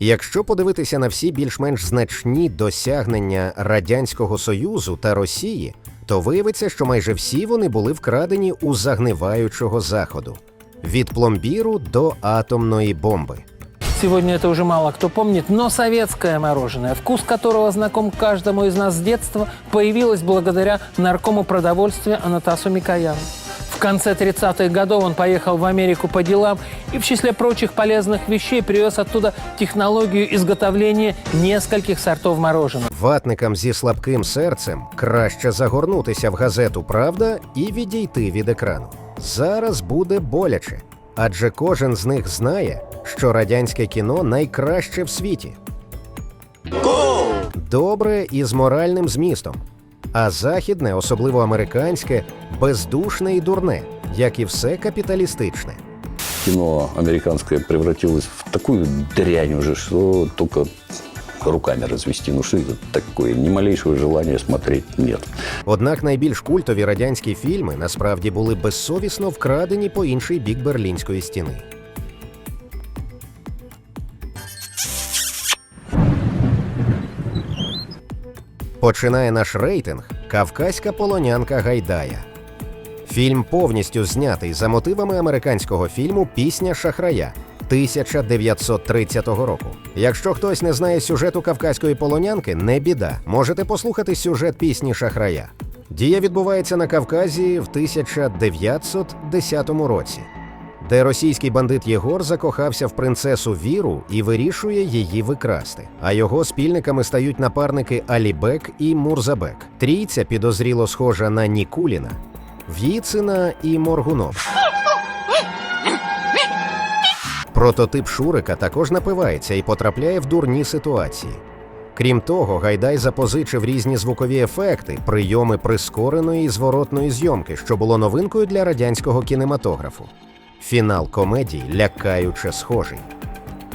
Якщо подивитися на всі більш-менш значні досягнення Радянського Союзу та Росії, то виявиться, що майже всі вони були вкрадені у загниваючого заходу від пломбіру до атомної бомби. Сегодня это уже мало кто помнит, но советское мороженое, вкус которого знаком каждому из нас с детства, появилось благодаря наркому продовольствия Анатасу Микояну. В конце 30-х годов он поехал в Америку по делам и в числе прочих полезных вещей привез оттуда технологию изготовления нескольких сортов мороженого. Ватникам зі слабким серцем краще загорнутися в газету Правда і відійти від екрану. Зараз буде боляче, адже кожен з них знає, що радянське кіно найкраще в світі. Добре і з моральним змістом. А західне, особливо американське, бездушне і дурне, як і все капіталістичне. кино американское превратилось в такую дрянь уже, что только руками развести. Ну что это такое? Ни малейшего желания смотреть нет. Однак найбільш культові радянські фільми насправді були безсовісно вкрадені по інший бік берлінської стіни. Починає наш рейтинг Кавказька полонянка Гайдая. Фільм повністю знятий за мотивами американського фільму Пісня Шахрая 1930 року. Якщо хтось не знає сюжету кавказької полонянки, не біда. Можете послухати сюжет пісні Шахрая. Дія відбувається на Кавказі в 1910 році, де російський бандит Єгор закохався в принцесу Віру і вирішує її викрасти. А його спільниками стають напарники Алібек і Мурзабек. Трійця підозріло схожа на Нікуліна, В'їцина і Моргунов. Прототип Шурика також напивається і потрапляє в дурні ситуації. Крім того, Гайдай запозичив різні звукові ефекти, прийоми прискореної і зворотної зйомки, що було новинкою для радянського кінематографу. Фінал комедії лякаюче схожий.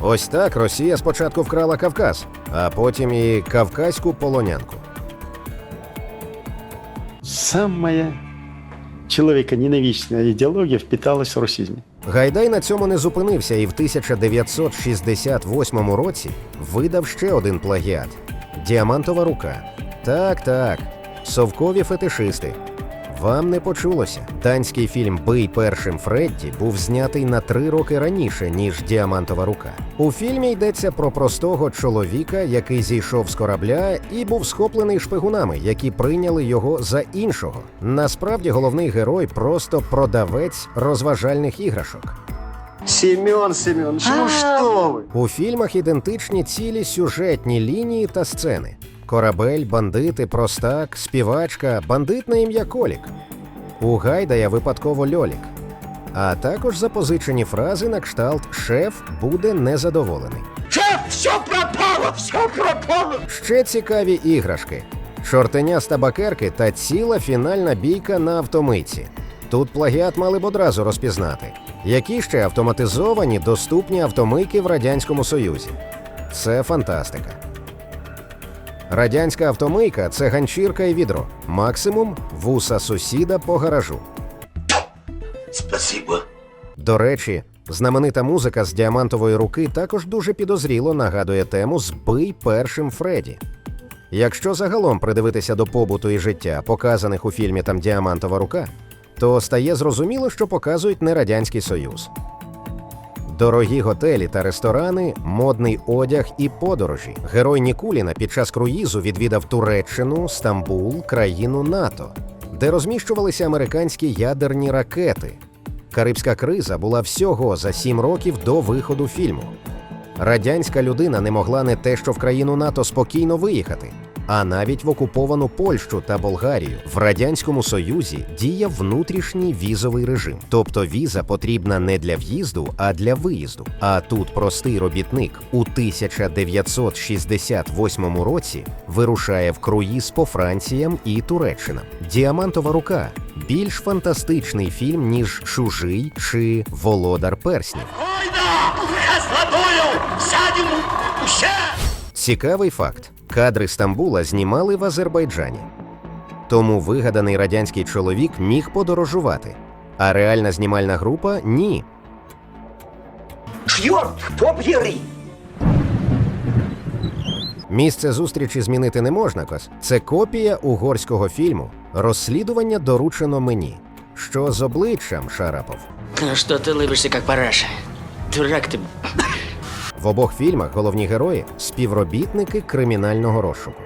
Ось так Росія спочатку вкрала Кавказ, а потім і кавказьку полонянку. Самая человеконенавистная ідеологія впіталась в русізмі. Гайдай на цьому не зупинився і в 1968 році видав ще один плагіат Діамантова рука. Так, так, совкові фетишисти. Вам не почулося. Данський фільм Бий першим Фредді був знятий на три роки раніше, ніж Діамантова рука. У фільмі йдеться про простого чоловіка, який зійшов з корабля і був схоплений шпигунами, які прийняли його за іншого. Насправді головний герой просто продавець розважальних іграшок. Семен Семенович, ну что вы? У фільмах ідентичні цілі сюжетні лінії та сцени: корабель, бандити, простак, співачка, бандит на ім'я Колік. У Гайдая випадково льолік. А також запозичені фрази на кшталт Шеф буде незадоволений. Шеф, все пропало, все пропало. Ще цікаві іграшки: чортеня з табакерки та ціла фінальна бійка на автомийці. Тут плагіат мали б одразу розпізнати, які ще автоматизовані доступні автомийки в Радянському Союзі. Це фантастика. Радянська автомийка це ганчірка і відро. Максимум вуса сусіда по гаражу. Спасибо. До речі, знаменита музика з діамантової руки також дуже підозріло нагадує тему Збий першим Фредді. Якщо загалом придивитися до побуту і життя, показаних у фільмі там Діамантова рука, то стає зрозуміло, що показують не Радянський Союз. Дорогі готелі та ресторани, модний одяг і подорожі. Герой Нікуліна під час круїзу відвідав Туреччину, Стамбул, країну НАТО, де розміщувалися американські ядерні ракети. Карибська криза була всього за сім років до виходу фільму. Радянська людина не могла не те, що в країну НАТО спокійно виїхати, а навіть в окуповану Польщу та Болгарію в радянському союзі діяв внутрішній візовий режим, тобто віза потрібна не для в'їзду, а для виїзду. А тут простий робітник у 1968 році вирушає в круїз по Франціям і Туреччинам. Діамантова рука більш фантастичний фільм ніж Чужий чи Володар перснів. Ойда, я с водою, сядем у ща. Цікавий факт: кадри Стамбула знімали в Азербайджані. Тому вигаданий радянський чоловік міг подорожувати. А реальна знімальна група ні. Черт побери! Місце зустрічі змінити не можна, кос. Це копія угорського фільму Розслідування доручено мені. Що з обличчям Шарапов? Ну что ты лыбишься, как параша? Дурак ты. В обох фільмах головні герої співробітники кримінального розшуку.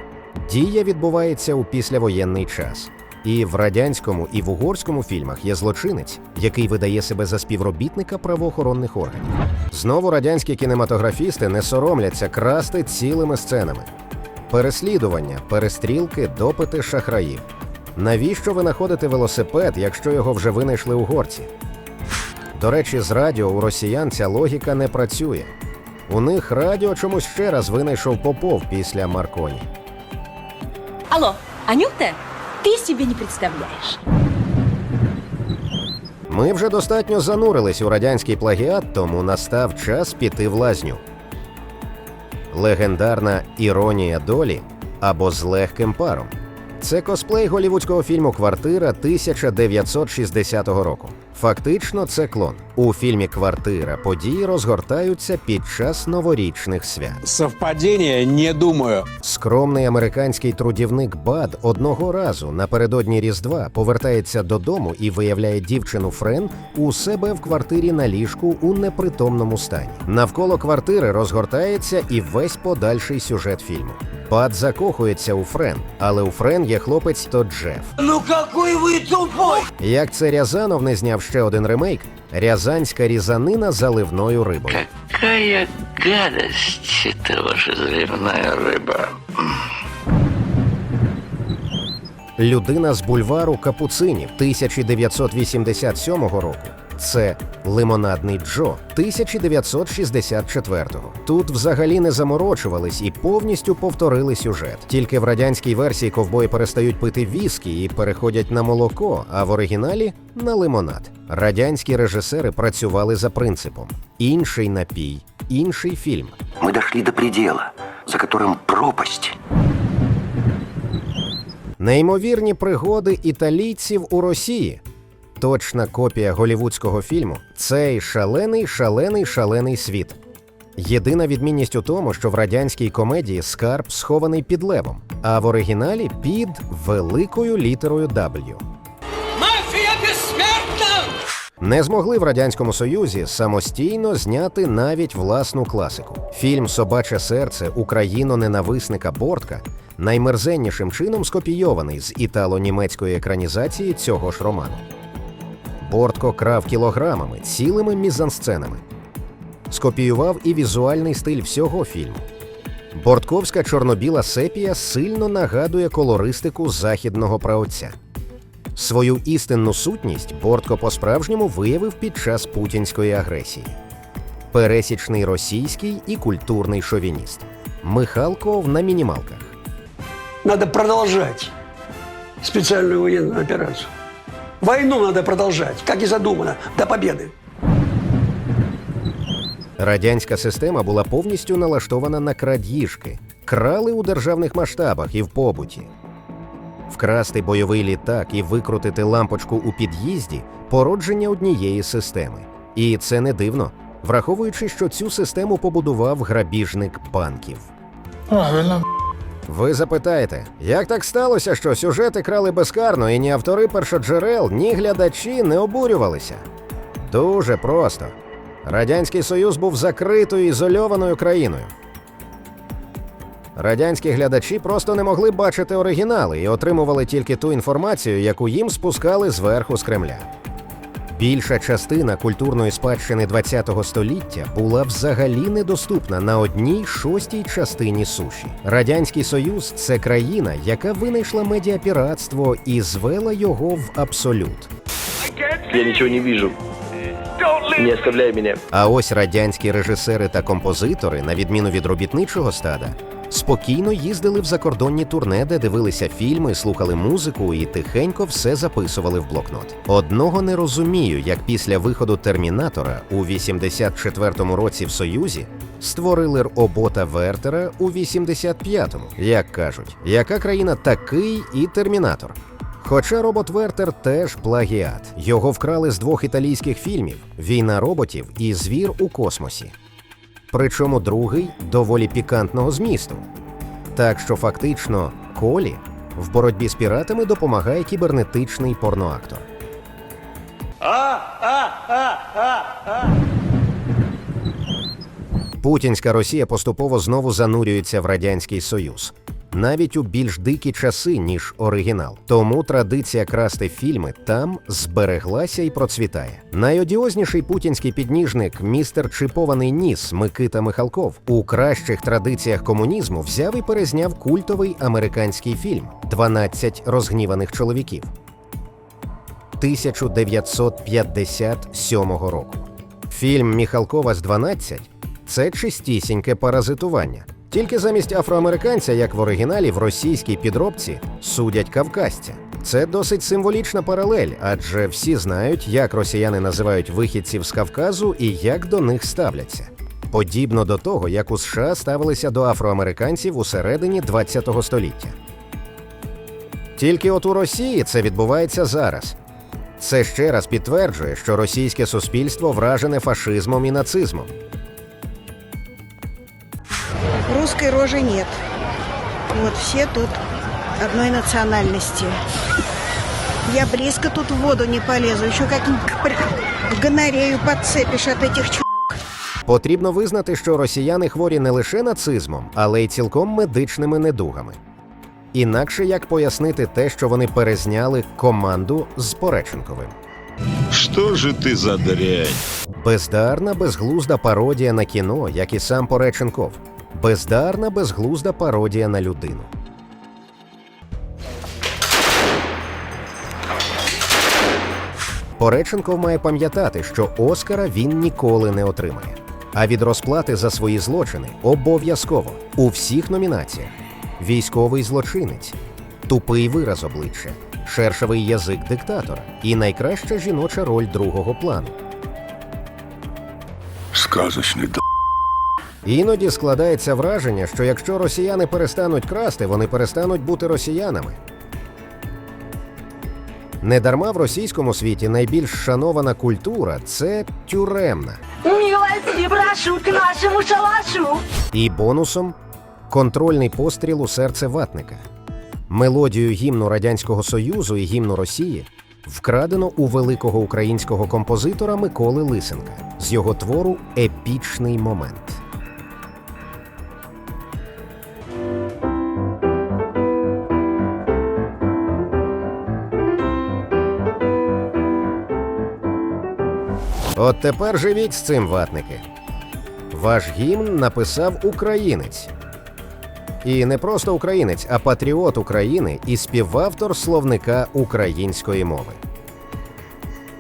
Дія відбувається у післявоєнний час. І в радянському, і в угорському фільмах є злочинець, який видає себе за співробітника правоохоронних органів. Знову радянські кінематографісти не соромляться красти цілими сценами. Переслідування, перестрілки, допити шахраїв. Навіщо ви знаходите велосипед, якщо його вже винайшли угорці? До речі, з радіо у росіян ця логіка не працює. У них радіо чомусь ще раз винайшов Попов після Марконі. Алло, Анюта, ты себе не представляешь. Ми вже достатньо занурились у радянський плагіат, тому настав час піти в лазню. Легендарна іронія долі або з легким паром. Це косплей голівудського фільму Квартира 1960 року. Фактично, це клон. У фільмі Квартира події розгортаються під час новорічних свят. Совпадение, не думаю. Скромний американський трудівник Бад одного разу напередодні Різдва повертається додому і виявляє дівчину Френ у себе в квартирі на ліжку у непритомному стані. Навколо квартири розгортається і весь подальший сюжет фільму. Бад закохується у Френ, але у Френ є хлопець то Джеф. Ну какой вы тупой! Як це Рязанов не зняв ще один ремейк, рязанська різанина заливною рибою. Какая гадость это ваша заливная риба. Людина з бульвару Капуцинів 1987 року. Це Лимонадний Джо 1964-го. Тут взагалі не заморочувались і повністю повторили сюжет. Тільки в радянській версії ковбої перестають пити віскі і переходять на молоко, а в оригіналі на лимонад. Радянські режисери працювали за принципом: інший напій, інший фільм. Мы дошли до предела, за которым пропасть. Неймовірні пригоди італійців у Росії. Точна копія голівудського фільму цей шалений, шалений, шалений світ. Єдина відмінність у тому, що в радянській комедії скарб схований під левом, а в оригіналі під великою літерою W. Мафия бессмертна! Не змогли в радянському союзі самостійно зняти навіть власну класику. Фільм Собаче серце україно-ненависника Бортка наймерзеннішим чином скопійований з італо-німецької екранізації цього ж роману. Бортко крав кілограмами, цілими мізансценами. Скопіював і візуальний стиль всього фільму. Бортковська чорно-біла сепія сильно нагадує колористику західного праотця. Свою істинну сутність Бортко по-справжньому виявив під час путінської агресії. Пересічний російський і культурний шовініст. Михалков на мінімалках. Надо продолжать специальную военную операцию. Войну надо продолжать, как и задумано, до победы. Радянська система була повністю налаштована на крадіжки, крали у державних масштабах і в побуті. Вкрасти бойовий літак і викрутити лампочку у під'їзді породження однієї системи. І це не дивно, враховуючи, що цю систему побудував грабіжник банків. Правильно. Ви запитаєте, як так сталося, що сюжети крали безкарно і ні автори першоджерел, ні глядачі не обурювалися? Дуже просто. Радянський Союз був закритою ізольованою країною. Радянські глядачі просто не могли бачити оригінали і отримували тільки ту інформацію, яку їм спускали зверху з Кремля. Більша частина культурної спадщини ХХ століття була взагалі недоступна на одній шостій частині суші. Радянський Союз це країна, яка винайшла медіапіратство і звела його в абсолют. Я ничего не вижу. Не оставляй меня. А ось радянські режисери та композитори, на відміну від робітничого стада, спокійно їздили в закордонні турне, де дивилися фільми, слухали музику і тихенько все записували в блокнот. Одного не розумію, як після виходу Термінатора у 84-му році в Союзі створили робота Вертера у 85-му. Як кажуть, яка країна такий і Термінатор? Хоча робот Вертер теж плагіат. Його вкрали з двох італійських фільмів Війна роботів і Звір у космосі. Причому другий доволі пікантного змісту. Так що фактично Колі в боротьбі з піратами допомагає кібернетичний порноактор. Путінська Росія поступово знову занурюється в радянський союз. Навіть у більш дикі часи, ніж оригінал. Тому традиція красти фільми там збереглася і процвітає. Найодіозніший путінський підніжник містер Чипований ніс Микита Михалков у кращих традиціях комунізму взяв і перезняв культовий американський фільм «12 розгніваних чоловіків 1957 року. Фільм Міхалкова з 12 це чистісіньке паразитування. Тільки замість афроамериканця, як в оригіналі, в російській підробці судять кавказця. Це досить символічна паралель, адже всі знають, як росіяни називають вихідців з Кавказу і як до них ставляться. Подібно до того, як у США ставилися до афроамериканців у середині ХХ століття. Тільки от у Росії це відбувається зараз. Це ще раз підтверджує, що російське суспільство вражене фашизмом і нацизмом. Русской рожи нет. Вот все тут одной национальности. Я близко тут в воду не полезу. Еще как-нибудь в гонорею подцепишь от этих чу... Потрібно визнати, що росіяни хворі не лише нацизмом, але й цілком медичними недугами. Інакше як пояснити те, що вони перезняли команду з Пореченковим. Что же ты за дрянь? Бездарна, безглузда пародія на кіно, як і сам Пореченков. Бездарна, безглузда пародія на людину. Пореченков має пам'ятати, що Оскара він ніколи не отримає. А від розплати за свої злочини обов'язково у всіх номінаціях: військовий злочинець, тупий вираз обличчя, шершавий язик диктатора і найкраща жіноча роль другого плану. Сказочный д... Іноді складається враження, що якщо росіяни перестануть красти, вони перестануть бути росіянами. Недарма в російському світі найбільш шанована культура це тюремна. Милости прошу к нашему шалашу. І бонусом контрольний постріл у серце ватника. Мелодію гімну Радянського Союзу і гімну Росії вкрадено у великого українського композитора Миколи Лисенка з його твору Епічний момент. От тепер живіть з цим ватники. Ваш гімн написав українець. І не просто українець, а патріот України і співавтор словника української мови.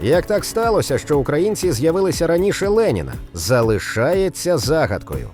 Як так сталося, що українці з'явилися раніше Леніна, залишається загадкою.